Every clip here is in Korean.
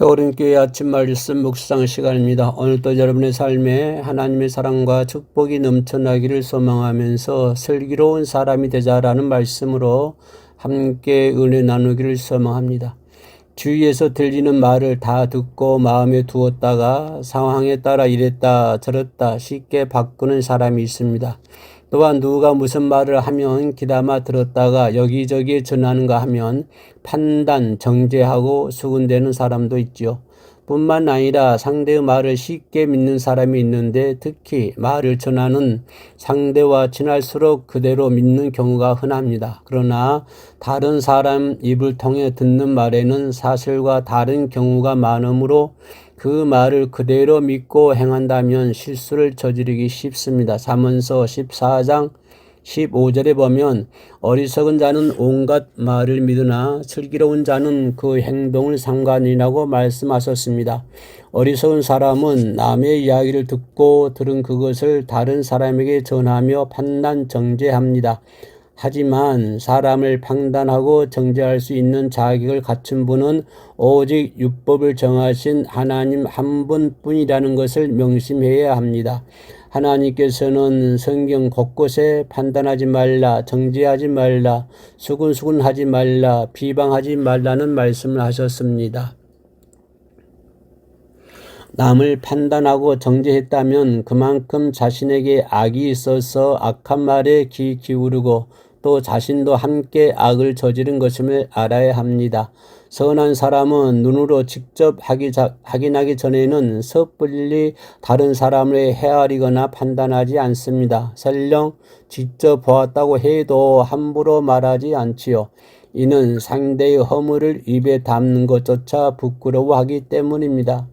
해오른 교회 아침 말씀 묵상 시간입니다. 오늘도 여러분의 삶에 하나님의 사랑과 축복이 넘쳐나기를 소망하면서 슬기로운 사람이 되자라는 말씀으로 함께 은혜 나누기를 소망합니다. 주위에서 들리는 말을 다 듣고 마음에 두었다가 상황에 따라 이랬다 저랬다 쉽게 바꾸는 사람이 있습니다. 또한 누가 무슨 말을 하면 귀담아 들었다가 여기저기 전하는가 하면 판단, 정죄하고 수군대는 사람도 있지요. 뿐만 아니라 상대의 말을 쉽게 믿는 사람이 있는데 특히 말을 전하는 상대와 친할수록 그대로 믿는 경우가 흔합니다. 그러나 다른 사람 입을 통해 듣는 말에는 사실과 다른 경우가 많으므로 그 말을 그대로 믿고 행한다면 실수를 저지르기 쉽습니다. 사문서 14장 15절에 보면 어리석은 자는 온갖 말을 믿으나 슬기로운 자는 그 행동을 상관이라고 말씀하셨습니다. 어리석은 사람은 남의 이야기를 듣고 들은 그것을 다른 사람에게 전하며 판단 정죄합니다. 하지만 사람을 판단하고 정죄할 수 있는 자격을 갖춘 분은 오직 율법을 정하신 하나님 한 분뿐이라는 것을 명심해야 합니다. 하나님께서는 성경 곳곳에 판단하지 말라, 정죄하지 말라, 수근수근하지 말라, 비방하지 말라는 말씀을 하셨습니다. 남을 판단하고 정죄했다면 그만큼 자신에게 악이 있어서 악한 말에 귀 기울이고 또 자신도 함께 악을 저지른 것임을 알아야 합니다. 선한 사람은 눈으로 직접 확인하기 전에는 섣불리 다른 사람을 헤아리거나 판단하지 않습니다. 설령 직접 보았다고 해도 함부로 말하지 않지요. 이는 상대의 허물을 입에 담는 것조차 부끄러워하기 때문입니다.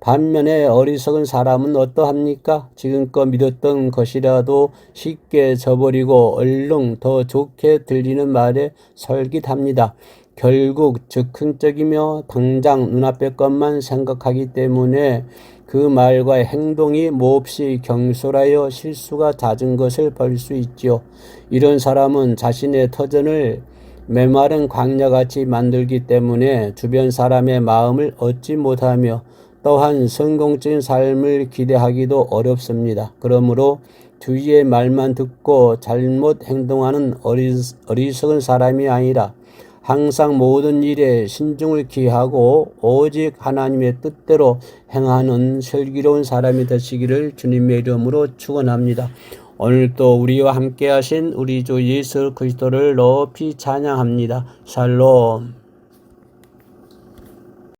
반면에 어리석은 사람은 어떠합니까? 지금껏 믿었던 것이라도 쉽게 저버리고 얼른 더 좋게 들리는 말에 설깃합니다. 결국 즉흥적이며 당장 눈앞의 것만 생각하기 때문에 그 말과 행동이 몹시 경솔하여 실수가 잦은 것을 볼 수 있지요. 이런 사람은 자신의 터전을 메마른 광야같이 만들기 때문에 주변 사람의 마음을 얻지 못하며 또한 성공적인 삶을 기대하기도 어렵습니다. 그러므로 주위의 말만 듣고 잘못 행동하는 어리석은 사람이 아니라 항상 모든 일에 신중을 기하고 오직 하나님의 뜻대로 행하는 슬기로운 사람이 되시기를 주님의 이름으로 축원합니다. 오늘도 우리와 함께 하신 우리 주 예수 그리스도를 높이 찬양합니다. 샬롬.